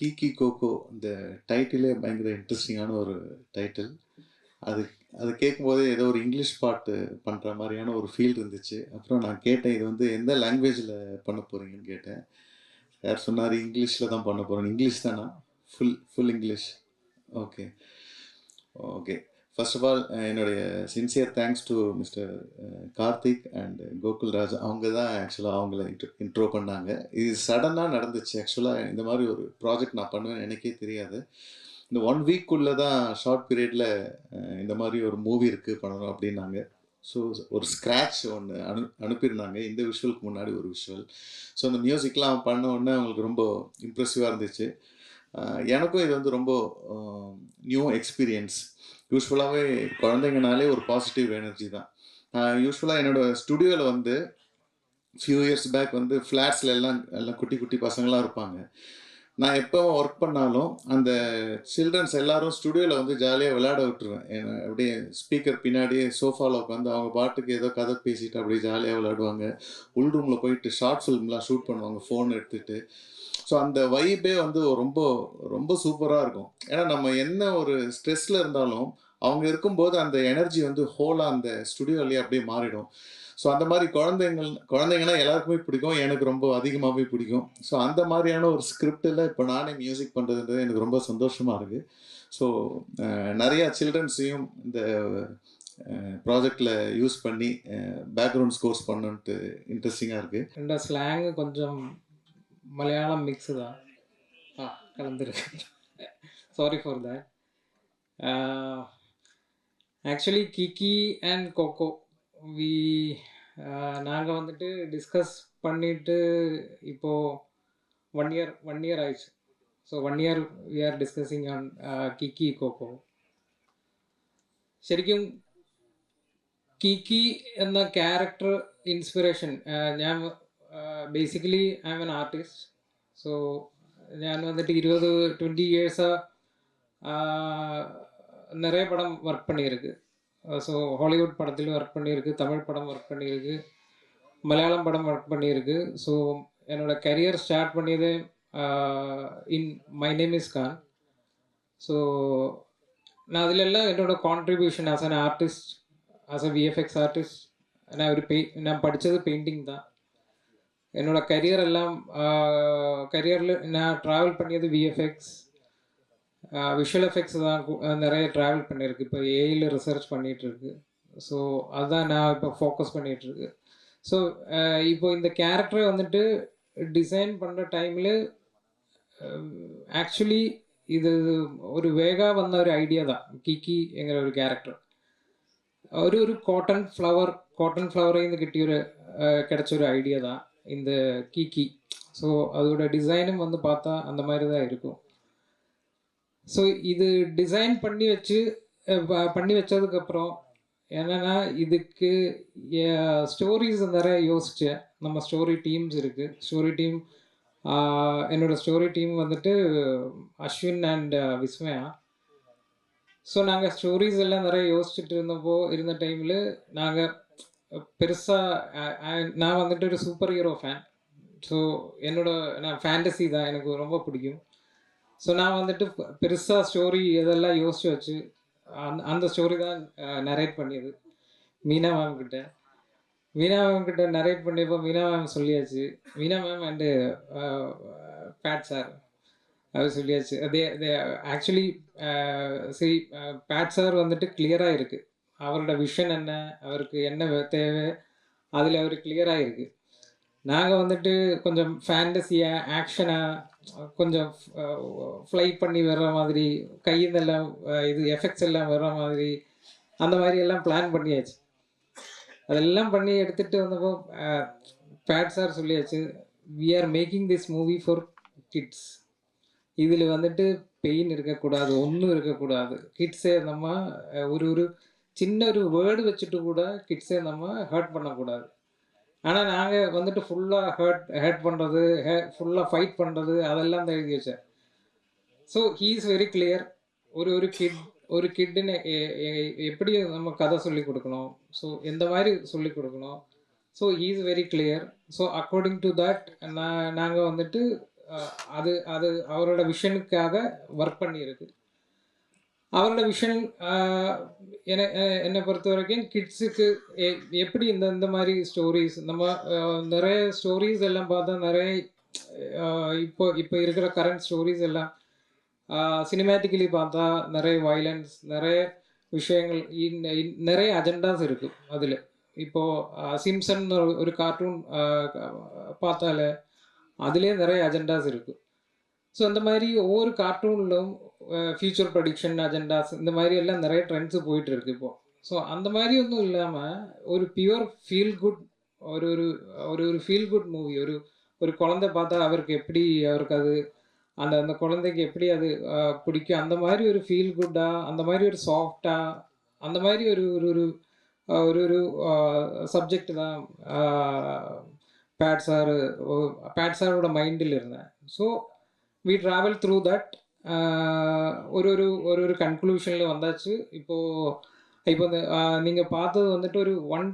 Kiki cocoa இந்த டைட்டிலே பயங்கர இன்ட்ரெஸ்டிங்கான ஒரு டைட்டில் அது அது கேட்கும்போதே ஏதோ ஒரு இங்கிலீஷ் பாட்டு பண்ணுற மாதிரியான ஒரு ஃபீல் இருந்துச்சு. அப்புறம் நான் கேட்டேன் இது வந்து எந்த லாங்குவேஜில் பண்ண போகிறீங்கன்னு கேட்டேன். யார் சொன்னார் இங்கிலீஷில் தான் பண்ண போகிறேன் இங்கிலீஷ் தானா? Full full English okay okay first of all என்னுடைய sincere thanks to mister Karthik and Gokul Raj அவங்க தான் ஆக்சுவலாக அவங்கள இன்ட்ரோ இன்ட்ரோ பண்ணாங்க. இது சடனாக நடந்துச்சு. ஆக்சுவலாக இந்த மாதிரி ஒரு ப்ராஜெக்ட் நான் பண்ணுவேன் எனக்கே தெரியாது. இந்த ஒன் வீக்குள்ளே தான் ஷார்ட் பீரியடில் uh, இந்த மாதிரி ஒரு மூவி இருக்குது பண்ணணும் அப்படின்னாங்க. ஸோ ஒரு ஸ்க்ராட்ச் ஒன்று அனு அனுப்பியிருந்தாங்க. இந்த விஷுவலுக்கு முன்னாடி ஒரு விஷுவல் ஸோ அந்த மியூசிக்லாம் பண்ண உடனே அவங்களுக்கு ரொம்ப இம்ப்ரெசிவாக இருந்துச்சு. Uh, எனக்கும் இது வந்து ரொம்ப uh, நியூ எக்ஸ்பீரியன்ஸ் யூஸ்ஃபுல்லாகவே குழந்தைங்கனாலே ஒரு பாசிட்டிவ் எனர்ஜி தான். யூஸ்ஃபுல்லாக என்னோடய ஸ்டுடியோவில் வந்து ஃபியூ இயர்ஸ் பேக் வந்து ஃப்ளாட்ஸில் எல்லாம் எல்லாம் குட்டி குட்டி பசங்களாம் இருப்பாங்க. நான் எப்போ ஒர்க் பண்ணாலும் அந்த சில்ட்ரன்ஸ் எல்லாரும் ஸ்டுடியோவில் வந்து ஜாலியாக விளையாட விட்டுருவேன். அப்படியே ஸ்பீக்கர் பின்னாடியே சோஃபாவில் உட்காந்து அவங்க பாட்டுக்கு ஏதோ கதை பேசிட்டு அப்படியே ஜாலியாக விளையாடுவாங்க. உள் ரூமில் போயிட்டு ஷார்ட் ஃபிலிம்லாம் ஷூட் பண்ணுவாங்க ஃபோன் எடுத்துகிட்டு ஸோ அந்த வைபே வந்து ரொம்ப ரொம்ப சூப்பராக இருக்கும். ஏன்னா நம்ம என்ன ஒரு ஸ்ட்ரெஸ்ஸில் இருந்தாலும் அவங்க இருக்கும்போது அந்த எனர்ஜி வந்து ஹோலாக அந்த ஸ்டுடியோலேயே அப்படியே மாறிடும். ஸோ அந்த மாதிரி குழந்தைங்கள் குழந்தைங்கன்னா எல்லாருக்குமே பிடிக்கும். எனக்கு ரொம்ப அதிகமாகவே பிடிக்கும். ஸோ அந்த மாதிரியான ஒரு ஸ்கிரிப்டில் இப்போ நானே மியூசிக் பண்ணுறதுன்றது எனக்கு ரொம்ப சந்தோஷமாக இருக்குது ஸோ நிறையா சில்ட்ரன்ஸையும் இந்த ப்ராஜெக்டில் யூஸ் பண்ணி பேக்ரவுண்ட் ஸ்கோர்ஸ் பண்ணுன்ட்டு இன்ட்ரெஸ்டிங்காக இருக்குது இந்த ஸ்லாங்கு கொஞ்சம் மலையாளம் மிக்ஸு தான் ஆ கலந்துருக்கு sorry for that actually Kiki and Koko we நாங்கள் வந்துட்டு டிஸ்கஸ் பண்ணிட்டு இப்போது ஒன் இயர் ஒன் இயர் ஆயிடுச்சு so one year we are discussing on Kiki Koko ശരിക്കും കിക്കി എന്ന ക്യാരക്ടർ ഇൻസ്പിറേഷൻ ഞാൻ basically I am an artist so ഞാൻ வந்துட்டு இருபது டுவெண்ட்டி இயர்ஸாக நிறைய படம் ஒர்க் பண்ணியிருக்கு ஸோ ஹாலிவுட் படத்திலும் ஒர்க் பண்ணியிருக்கு தமிழ் படம் ஒர்க் பண்ணியிருக்கு மலையாளம் படம் ஒர்க் பண்ணியிருக்கு ஸோ என்னோட கரியர் ஸ்டார்ட் பண்ணியது in my name is Khan so நான் அதிலெல்லாம் என்னோட contribution as an artist as a VFX artist நான் ஒரு பெய் நான் படித்தது பெயிண்டிங் தான் என்னோட கரியர் எல்லாம் கரியரில் நான் ட்ராவல் பண்ணியது விஎஃப்எக்ஸ் விஷுவல் எஃபெக்ட்ஸ் தான் கு- நிறைய ட்ராவல் பண்ணியிருக்கு இப்போ ஏஐயில் ரிசர்ச் பண்ணிகிட்ருக்கு ஸோ அதுதான் நான் இப்போ ஃபோக்கஸ் பண்ணிகிட்ருக்கு ஸோ இப்போ இந்த கேரக்டரை வந்துட்டு டிசைன் பண்ணுற டைமில் ஆக்சுவலி இது ഒരു വേഗ വന്ന ഒരു ഐഡിയ தான் കിക്കി എങ്ങനെ ഒരു ക്യാരക്ടർ ഒരു ഒരു കോട്ടൺ ഫ്ലവർ കോട്ടൺ ഫ്ലവറിൽ നിന്ന് കിട്ടിയൊരു கிடைச்ச ஒரு ஐடியா தான் இந்த கீக்கி ஸோ அதோட டிசைனும் வந்து பார்த்தா அந்த மாதிரி தான் இருக்கும். ஸோ இது டிசைன் பண்ணி வச்சு பண்ணி வச்சதுக்கப்புறம் என்னென்னா இதுக்கு ஸ்டோரிஸ் நிறைய யோசித்தேன் நம்ம ஸ்டோரி டீம்ஸ் இருக்குது ஸ்டோரி டீம் என்னோட ஸ்டோரி டீம் வந்துட்டு அஸ்வின் அண்ட் விஸ்மயா ஸோ நாங்கள் ஸ்டோரிஸ் எல்லாம் நிறைய யோசிச்சுட்டு இருந்தப்போ இருந்த டைமில் நாங்கள் பெருசாக நான் வந்துட்டு ஒரு சூப்பர் ஹீரோ ஃபேன் ஸோ என்னோட நான் ஃபேண்டசி தான். எனக்கு ரொம்ப பிடிக்கும். ஸோ நான் வந்துட்டு பெருசாக ஸ்டோரி இதெல்லாம் யோசிச்சு வச்சு அந்த அந்த ஸ்டோரி தான் நரேட் பண்ணியது. மீனா மேம் கிட்ட. மீனா மேம் கிட்ட நரேட் பண்ணியப்போ மீனா மேம் சொல்லியாச்சு. மீனா மேம் அண்டு பேட் சார் அது சொல்லியாச்சு. அதே ஆக்சுவலி சரி பேட் சார் வந்துட்டு கிளியராக இருக்குது அவரோட விஷன் என்ன அவருக்கு என்ன தேவை அதில் அவர் கிளியராக இருக்குது நாங்கள் வந்துட்டு கொஞ்சம் ஃபேண்டசியாக ஆக்ஷனாக கொஞ்சம் ஃப்ளை பண்ணி வர்ற மாதிரி கையெல்லாம் இது எஃபெக்ட்ஸ் எல்லாம் வர்ற மாதிரி அந்த மாதிரி எல்லாம் பிளான் பண்ணியாச்சு. அதெல்லாம் பண்ணி எடுத்துகிட்டு வந்தப்போ பேட் சார் சொல்லியாச்சு we are making this movie for kids இதில் வந்துட்டு பெயின் இருக்கக்கூடாது ஒன்றும் இருக்கக்கூடாது. கிட்ஸே நம்ம ஒரு ஒரு சின்ன ஒரு வேர்டு வச்சுட்டு கூட கிட்ஸை நம்ம ஹர்ட் பண்ணக்கூடாது. ஆனால் நாங்கள் வந்துட்டு ஃபுல்லாக ஹர்ட் ஹர்ட் பண்ணுறது ஹே ஃபுல்லாக ஃபைட் பண்ணுறது அதெல்லாம் தான் எழுதி வச்சேன். So he is very clear ஒரு ஒரு கிட் ஒரு கிட்டுன்னு எப்படி நம்ம கதை சொல்லி கொடுக்கணும்? ஸோ எந்த மாதிரி சொல்லி கொடுக்கணும்? So he is very clear so according to that நான் நாங்கள் வந்துட்டு அது அது அவரோட விஷனுக்காக ஒர்க் பண்ணியிருக்கு. அவரோட விஷன் என்னை அஹ், என்னை பொறுத்த வரைக்கும் கிட்ஸுக்கு எப்படி இந்த இந்த மாதிரி ஸ்டோரிஸ் நம்ம நிறைய ஸ்டோரிஸ் எல்லாம் பார்த்தா நிறைய இப்போ இப்போ இருக்கிற கரண்ட் ஸ்டோரிஸ் எல்லாம் சினிமேட்டிக்கலி பார்த்தா நிறைய வயலன்ஸ் நிறைய விஷயங்கள் நிறைய அஜெண்டாஸ் இருக்குது அதில். இப்போது சிம்சன் ஒரு கார்ட்டூன் பார்த்தாலே அதிலே நிறைய அஜெண்டாஸ் இருக்குது ஸோ அந்த மாதிரி ஒவ்வொரு கார்ட்டூன்லும் ஃபியூச்சர் ப்ரடிக்ஷன் அஜெண்டாஸ் இந்த மாதிரி எல்லாம் நிறைய ட்ரெண்ட்ஸ் போயிட்டு இருக்கு இப்போ. ஸோ அந்த மாதிரி ஒன்றும் இல்லாமல் ஒரு பியூர் ஃபீல் குட் ஒரு ஒரு ஒரு ஒரு ஃபீல் குட் மூவி ஒரு ஒரு குழந்தை பார்த்தா அவருக்கு எப்படி அவருக்கு அது அந்த அந்த குழந்தைக்கு எப்படி அது பிடிக்கும்? அந்த மாதிரி ஒரு ஃபீல் குட்டாக அந்த மாதிரி ஒரு சாஃப்டாக அந்த மாதிரி ஒரு ஒரு ஒரு ஒரு ஒரு சப்ஜெக்ட் தான் பேட் சார் பேட் சாரோட மைண்டில் இருந்தேன். So we travel through that ஒரு ஒரு ஒரு ஒரு கன்க்ளூஷனில் வந்தாச்சு. இப்போது இப்போ இந்த நீங்கள் பார்த்தது வந்துட்டு ஒரு one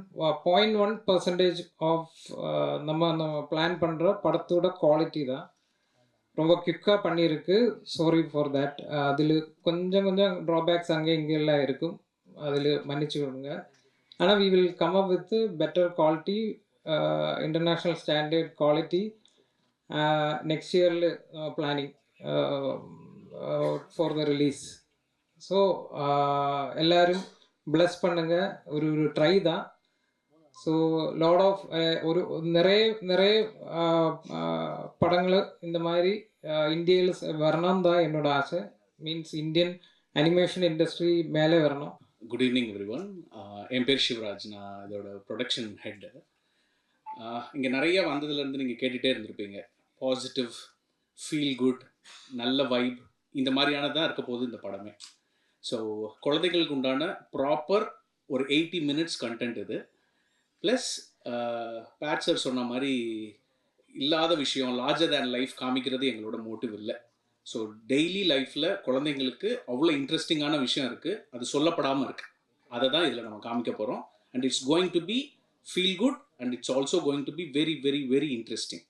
point one percentage of நம்ம நம்ம பிளான் பண்ணுற படத்தோட குவாலிட்டி தான். ரொம்ப குவிக்காக பண்ணியிருக்கு. சாரி ஃபார் தட் அதில் கொஞ்சம் கொஞ்சம் ட்ராபேக்ஸ் அங்கே இங்கெல்லாம் இருக்கும். அதில் மன்னிச்சு விடுங்க. ஆனால் we will come up with better quality international standard quality next இயரில் planning for the release so எல்லாரும் ப்ளஸ் பண்ணுங்க. ஒரு ஒரு ட்ரை தான். ஸோ லாட் ஆஃப் ஒரு நிறைய நிறைய uh, uh, படங்கள் இந்த மாதிரி uh, இந்தியாவில் வரணும் தான் என்னோட ஆசை. மீன்ஸ் இந்தியன் அனிமேஷன் இண்டஸ்ட்ரி மேலே வரணும். குட் ஈவினிங் எவ்ரி ஒன் என் பேர் சிவராஜ். நான் இதோட ப்ரொடக்ஷன் ஹெட்டு இங்கே நிறைய வந்ததுலேருந்து நீங்கள் கேட்டுகிட்டே இருந்திருப்பீங்க. பாசிட்டிவ் ஃபீல் குட் நல்ல வைப் இந்த மாதிரியானதான் இருக்க போகுது இந்த படமே. ஸோ குழந்தைகளுக்கு உண்டான ப்ராப்பர் ஒரு எயிட்டி மினிட்ஸ் கண்டென்ட் இது. ப்ளஸ் பேட்சர் சொன்ன மாதிரி இல்லாத விஷயம் லார்ஜர் தேன் லைஃப் காமிக்கிறது எங்களோட மோட்டிவ் இல்லை. ஸோ டெய்லி லைஃப்பில் குழந்தைங்களுக்கு அவ்வளோ இன்ட்ரெஸ்டிங்கான விஷயம் இருக்குது அது சொல்லப்படாமல் இருக்குது அதை தான் இதில் நம்ம காமிக்க போகிறோம் and it's going to be feel good and it's also going to be very very very interesting